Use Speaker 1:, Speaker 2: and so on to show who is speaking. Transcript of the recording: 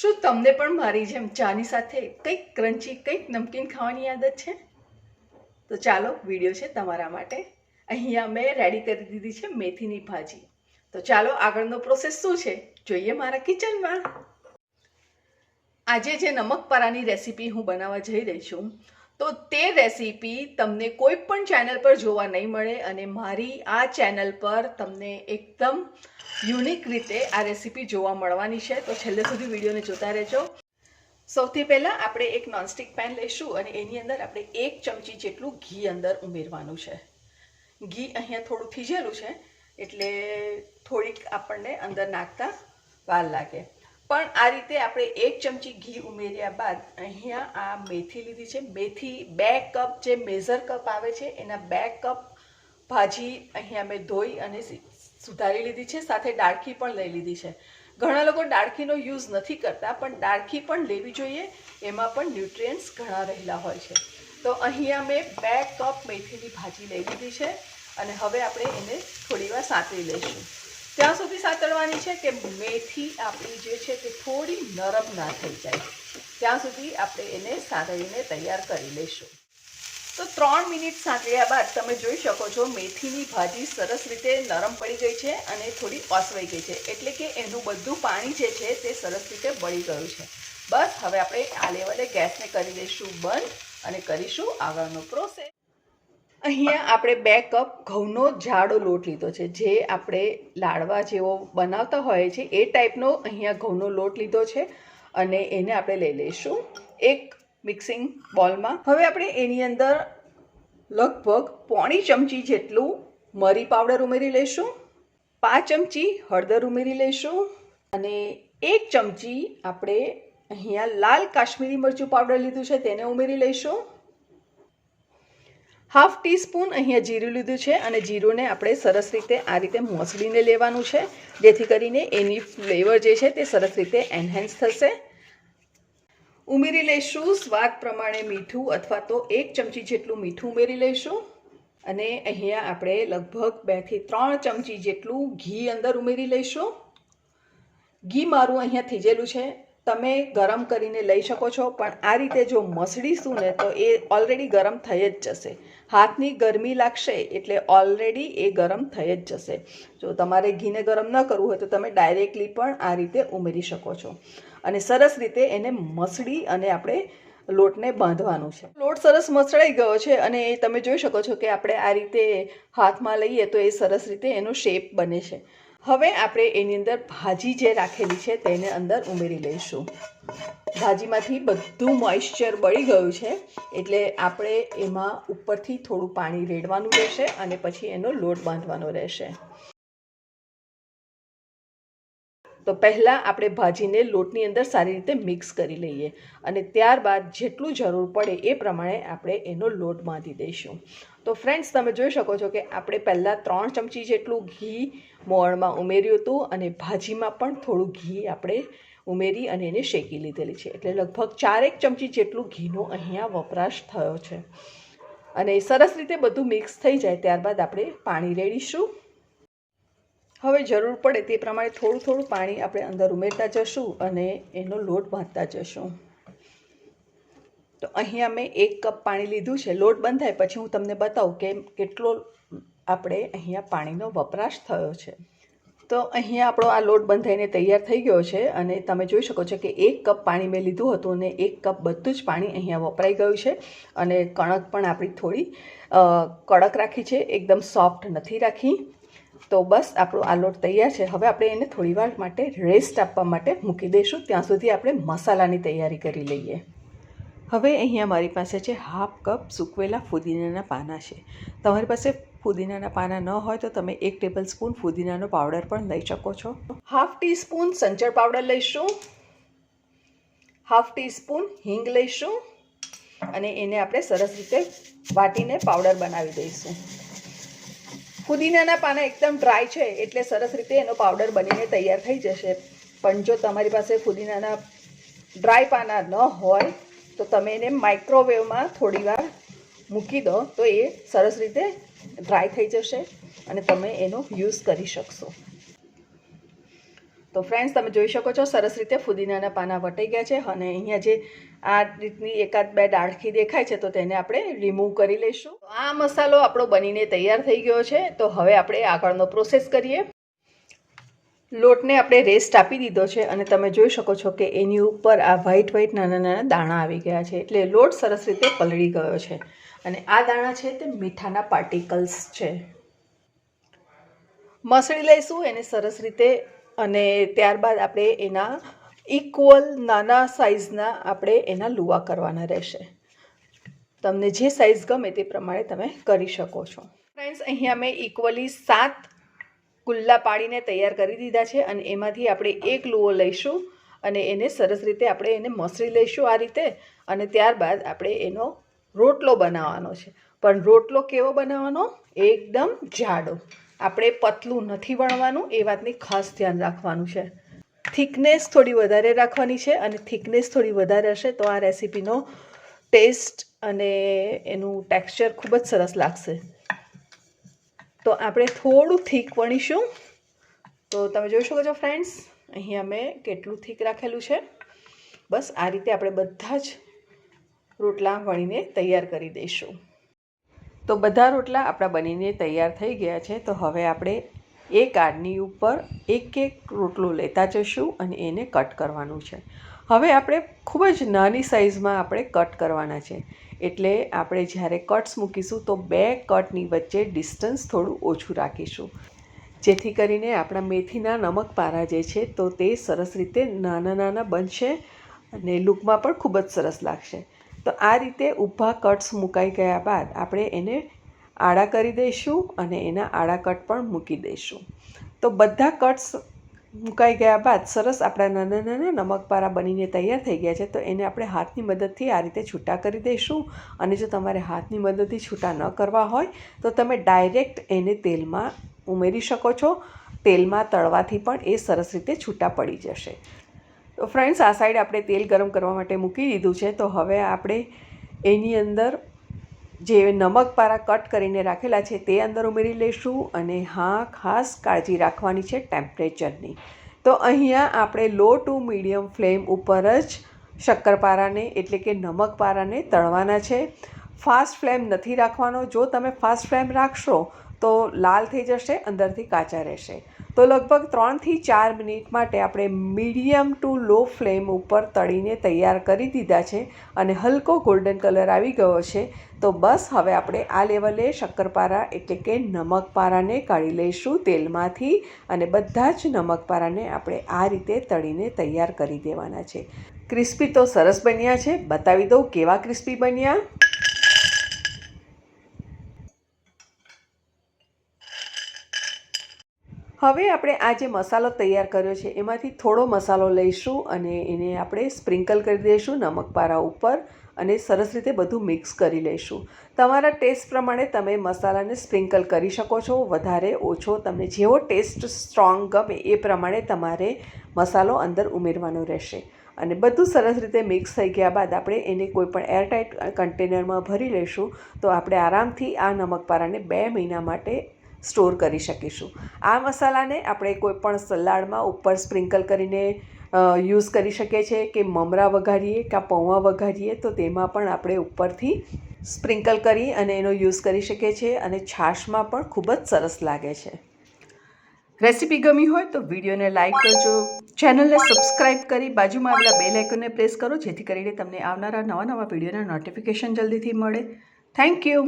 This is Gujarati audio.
Speaker 1: શું તમને પણ મારી જેમ ચાની સાથે કંઈક ક્રન્ચી, કંઈક નમકીન ખાવાની આદત છે? તો ચાલો, વીડિયો છે તમારા માટે. અહીંયા મેં રેડી કરી દીધી છે મેથીની ભાજી. તો ચાલો, આગળનો પ્રોસેસ શું છે? જોઈએ મારા કિચનમાં આજે જે નમક પરાની રેસીપી હું બનાવવા જઈ રહી છું તો તે રેસીપી તમને કોઈ પણ ચેનલ પર જોવા નહીં મળે અને મારી આ ચેનલ પર તમને એકદમ યુનિક રીતે આ રેસીપી જોવા મળવાની છે. તો છેલ્લે સુધી વિડીયોને જોતા રહેજો. સૌથી પહેલાં આપણે એક નોનસ્ટિક પેન લઈશું અને એની અંદર આપણે એક ચમચી જેટલું ઘી અંદર ઉમેરવાનું છે. ઘી અહીંયા થોડું થીજેલું છે એટલે થોડીક આપણને અંદર નાખતા વાર લાગે. પણ આ રીતે આપણે એક ચમચી ઘી ઉમેર્યા બાદ અહીંયા આ મેથી લીધી છે. મેથી બે કપ જે મેઝર કપ આવે છે, એના બે કપ ભાજી અહીંયા મેં ધોઈ અને સુધારી લીધી છે, સાથે ડાળખી પણ લઈ લીધી છે. ઘણા લોકો ડાળખીનો યુઝ નથી કરતા, પણ ડાળખી પણ લેવી જોઈએ, એમાં પણ ન્યુટ્રિયન્ટ્સ ઘણા રહેલા હોય છે. તો અહીંયા મેં બે કપ મેથીની ભાજી લઈ લીધી છે અને હવે આપણે એને થોડીવાર સાંતળી લઈશું. ત્યાં સુધી સાતળવાની છે કે મેથી આપણી જે છે તે થોડી નરમ ના થઈ જાય. ત્યાં સુધી આપણે એને સાંતળીને તૈયાર કરી લઈશું તો ત્રણ મિનિટ સાંતળ્યા બાદ તમે જોઈ શકો છો મેથીની ભાજી સરસ રીતે નરમ પડી ગઈ છે અને થોડી ઓસવાઈ ગઈ છે. એટલે કે એનું બધું પાણી જે છે તે સરસ રીતે બળી ગયું છે. બસ હવે આપણે આ લેવલે ગેસને કરી દઈશું બંધ અને કરીશું આગળનો પ્રોસેસ. અહીંયા આપણે બે કપ ઘઉંનો જાડો લોટ લીધો છે. જે આપણે લાડવા જેવો બનાવતા હોય છે એ ટાઈપનો અહીંયા ઘઉંનો લોટ લીધો છે અને એને આપણે લઈ લઈશું એક મિક્સિંગ બોલમાં. હવે આપણે એની અંદર લગભગ પોણી ચમચી જેટલું મરી પાવડર ઉમેરી લઈશું, પાંચ ચમચી હળદર ઉમેરી લઈશું અને એક ચમચી આપણે અહીંયા લાલ કાશ્મીરી મરચું પાવડર લીધું છે, તેને ઉમેરી લઈશું. હાફ ટીસ્પૂન અહીંયા જીરું લીધું છે અને જીરુંને આપણે સરસ રીતે આ રીતે મોસળીને લેવાનું છે. જેથી કરીને એની ફ્લેવર જે છે તે સરસ રીતે એન્હેન્સ થશે. ઉમેરી લઈશું સ્વાદ પ્રમાણે મીઠું અથવા તો એક ચમચી જેટલું મીઠું ઉમેરી લઈશું. અને અહીંયા આપણે લગભગ બેથી ત્રણ ચમચી જેટલું ઘી અંદર ઉમેરી લઈશું. ઘી મારું અહીંયા થીજેલું છે. તમે ગરમ કરીને લઈ શકો છો, પણ આ રીતે જો મસળીશું ને તો એ ઓલરેડી ગરમ થઈ જ જશે. હાથની ગરમી લાગશે એટલે ઓલરેડી એ ગરમ થઈ જ જશે. જો તમારે ઘીને ગરમ ન કરવું હોય તો તમે ડાયરેક્ટલી પણ આ રીતે ઉમેરી શકો છો. અને સરસ રીતે એને મસળી અને આપણે લોટને બાંધવાનું છે. લોટ સરસ મસળાઈ ગયો છે અને એ તમે જોઈ શકો છો કે આપણે આ રીતે હાથમાં લઈએ તો એ સરસ રીતે એનો શેપ બને છે. હવે આપણે એની અંદર ભાજી જે રાખેલી છે તેને અંદર ઉમેરી લઈશું. ભાજીમાંથી બધું મોઇશ્ચર બળી ગયું છે, એટલે આપણે એમાં ઉપરથી થોડું પાણી રેડવાનું રહેશે અને પછી એનો લોટ બાંધવાનો રહેશે. તો પહેલાં આપણે ભાજીને લોટની અંદર સારી રીતે મિક્સ કરી લઈએ અને ત્યારબાદ જેટલું જરૂર પડે એ પ્રમાણે આપણે એનો લોટ બાંધી દઈશું. તો ફ્રેન્ડ્સ તમે જોઈ શકો છો કે આપણે પહેલાં ત્રણ ચમચી જેટલું ઘી મોણમાં ઉમેર્યું હતું અને ભાજીમાં પણ થોડું ઘી આપણે ઉમેરી અને એને શેકી લીધેલી છે. એટલે લગભગ ચારેક ચમચી જેટલું ઘીનો અહીંયા વપરાશ થયો છે. અને સરસ રીતે બધું મિક્સ થઈ જાય ત્યારબાદ આપણે પાણી રેડીશું. હવે જરૂર પડે તે પ્રમાણે થોડું થોડું પાણી આપણે અંદર ઉમેરતા જશું અને એનો લોટ બાંધતા જશું. તો અહીંયા મેં એક કપ પાણી લીધું છે. લોટ બંધ થાય પછી હું તમને બતાવું કે કેટલો આપણે અહીંયા પાણીનો વપરાશ થયો છે. તો અહીંયા આપણો આ લોટ બંધાઈને તૈયાર થઈ ગયો છે અને તમે જોઈ શકો છો કે એક કપ પાણી મેં લીધું હતું અને એક કપ બધું જ પાણી અહીંયા વપરાઈ ગયું છે અને કણક પણ આપણી થોડી કડક રાખી છે. એકદમ સોફ્ટ નથી રાખી. તો બસ આપણો આ લોટ તૈયાર છે. હવે આપણે એને થોડીવાર માટે રેસ્ટ આપવા માટે મૂકી દઈશું. ત્યાં સુધી આપણે મસાલાની તૈયારી કરી લઈએ. હવે અહીંયા મારી પાસે છે હાફ કપ સૂકવેલા ફુદીનાના પાના છે. તમારી પાસે ફુદીનાના પાના ન હોય તો તમે એક ટેબલ સ્પૂન ફુદીનાનો પાવડર પણ લઈ શકો છો. હાફ ટી સ્પૂન સંચળ પાવડર લઈશું. હાફ ટી સ્પૂન હિંગ લઈશું અને એને આપણે સરસ રીતે વાટીને પાવડર બનાવી દઈશું. ફુદીનાના પાના એકદમ ડ્રાય છે એટલે સરસ રીતે એનો પાવડર બનીને તૈયાર થઈ જશે. પણ જો તમારી પાસે ફુદીનાના ડ્રાય પાના ન હોય તો તમે એને માઇક્રોવેવમાં થોડીવાર મૂકી દો તો એ સરસ રીતે ડ્રાય થઈ જશે અને તમે એનો યુઝ કરી શકશો. તો ફ્રેન્ડ્સ તમે જોઈ શકો છો સરસ રીતે ફુદીનાના પાના વટાઈ ગયા છે અને અહીંયા જે આ રીતની એકાદ બે ડાળખી દેખાય છે તો તેને આપણે રિમૂવ કરી લઈશું. આ મસાલો આપણો બનીને તૈયાર થઈ ગયો છે. તો હવે આપણે આગળનો પ્રોસેસ કરીએ. લોટને આપણે રેસ્ટ આપી દીધો છે અને તમે જોઈ શકો છો કે એની ઉપર આ વ્હાઈટ વ્હાઈટ નાના નાના દાણા આવી ગયા છે એટલે લોટ સરસ રીતે પલળી ગયો છે. અને આ દાણા છે તે મીઠાના પાર્ટિકલ્સ છે. મસળી લઈશું એને સરસ રીતે અને ત્યારબાદ આપણે એના ઇક્વલ નાના સાઇઝના આપણે એના લુવા કરવાના રહેશે. તમને જે સાઇઝ ગમે તે પ્રમાણે તમે કરી શકો છો. ફ્રેન્ડ્સ અહીંયા મેં ઇક્વલી સાત ગુલ્લા પાડીને તૈયાર કરી દીધા છે અને એમાંથી આપણે એક લુઓ લઈશું અને એને સરસ રીતે આપણે એને મસળી લઈશું આ રીતે અને ત્યારબાદ આપણે એનો રોટલો બનાવવાનો છે. પણ રોટલો કેવો બનાવવાનો? એકદમ જાડો. આપણે પતલું નથી વણવાનું, એ વાતની ખાસ ધ્યાન રાખવાનું છે. થિકનેસ થોડી વધારે રાખવાની છે અને થિકનેસ થોડી વધારે હશે તો આ રેસીપીનો ટેસ્ટ અને એનું ટેક્સચર ખૂબ જ સરસ લાગશે. તો આપણે થોડું થીક વણીશું તો તમે જોઈ શકો છો ફ્રેન્ડ્સ, અહીંયા મેં કેટલું થીક રાખેલું છે. બસ આ રીતે આપણે બધા જ રોટલા વણીને તૈયાર કરી દઈશું. તો બધા રોટલા આપણા બનીને તૈયાર થઈ ગયા છે. તો હવે આપણે એક આડની ઉપર એક એક રોટલો લેતા જઈશું અને એને કટ કરવાનું છે. હવે આપણે ખૂબ જ નાની સાઇઝમાં આપણે કટ કરવાના છે. એટલે આપણે જ્યારે કટ્સ મૂકીશું તો બે કટની વચ્ચે ડિસ્ટન્સ થોડું ઓછું રાખીશું. જેથી કરીને આપણા મેથીના નમક પારા જે છે તો તે સરસ રીતે નાના નાના બનશે અને લૂકમાં પણ ખૂબ જ સરસ લાગશે. તો આ રીતે ઊભા કટ્સ મુકાઈ ગયા બાદ આપણે એને આડા કરી દઈશું અને એના આડા કટ પણ મૂકી દઈશું. તો બધા કટ્સ મુકાઈ ગયા બાદ સરસ આપણા નાના નાના નમકપારા બનીને તૈયાર થઈ ગયા છે, તો એને આપણે હાથની મદદથી આ રીતે છૂટા કરી દઈશું. અને જો તમારે હાથની મદદથી છૂટા ન કરવા હોય, તો તમે ડાયરેક્ટ એને તેલમાં ઉમેરી શકો છો. તેલમાં તળવાથી પણ એ સરસ રીતે છૂટા પડી જશે. તો ફ્રેન્ડ્સ, આ સાઈડ આપણે તેલ ગરમ કરવા માટે મૂકી દીધું છે, તો હવે આપણે એની અંદર જે નમક પારા કટ કરીને રાખેલા છે તે અંદર ઉમેરી લઈશું અને હા, ખાસ કાળજી રાખવાની છે ટેમ્પરેચરની. તો અહીંયા આપણે લો ટુ મીડિયમ ફ્લેમ ઉપર જ શક્કરપારાને એટલે કે નમક પારાને તળવાના છે. ફાસ્ટ ફ્લેમ નથી રાખવાનો. જો તમે ફાસ્ટ ફ્લેમ રાખશો તો લાલ થઈ જશે, અંદરથી કાચા રહેશે. તો લગભગ ત્રણથી ચાર મિનિટ માટે આપણે મીડિયમ ટુ લો ફ્લેમ ઉપર તળીને તૈયાર કરી દીધા છે અને હલકો ગોલ્ડન કલર આવી ગયો છે. તો બસ હવે આપણે આ લેવલે શક્કરપારા એટલે કે નમકપારાને કાઢી લઈશું તેલમાંથી અને બધા જ નમકપારાને આપણે આ રીતે તળીને તૈયાર કરી દેવાના છે. ક્રિસ્પી તો સરસ બન્યા છે. બતાવી દઉં કેવા ક્રિસ્પી બન્યા. હવે આપણે આ જે મસાલો તૈયાર કર્યો છે, એમાંથી થોડો મસાલો લઈશું અને એને આપણે સ્પ્રિંકલ કરી દઈશું નમકપારા ઉપર અને સરસ રીતે બધું મિક્સ કરી લઈશું. તમારા ટેસ્ટ પ્રમાણે તમે મસાલાને સ્પ્રિંકલ કરી શકો છો, વધારે ઓછો તમને જેવો ટેસ્ટ સ્ટ્રોંગ ગમે એ પ્રમાણે તમારે મસાલો અંદર ઉમેરવાનો રહેશે. અને બધું સરસ રીતે મિક્સ થઈ ગયા બાદ આપણે એને કોઈપણ એરટાઇટ કન્ટેનરમાં ભરી લઈશું તો આપણે આરામથી આ નમકપારાને બે મહિના માટે સ્ટોર કરી શકીશું. આ મસાલાને આપણે કોઈ પણ સલાડમાં ઉપર સ્પ્રિંકલ કરીને યુઝ કરી શકીએ છીએ કે મમરા વઘારીએ કાં પૌવા વઘારીએ, તો તેમાં પણ આપણે ઉપરથી સ્પ્રિંકલ કરી અને એનો યુઝ કરી શકીએ છીએ અને છાશમાં પણ ખૂબ જ સરસ લાગે છે. રેસીપી ગમી હોય તો વિડીયોને લાઇક કરજો, ચેનલને સબસ્ક્રાઇબ કરી બાજુમાં આવેલા બેલ આઇકનને પ્રેસ કરો, જેથી કરીને તમને આવનારા નવા નવા વિડીયોના નોટિફિકેશન જલ્દીથી મળે. Thank you.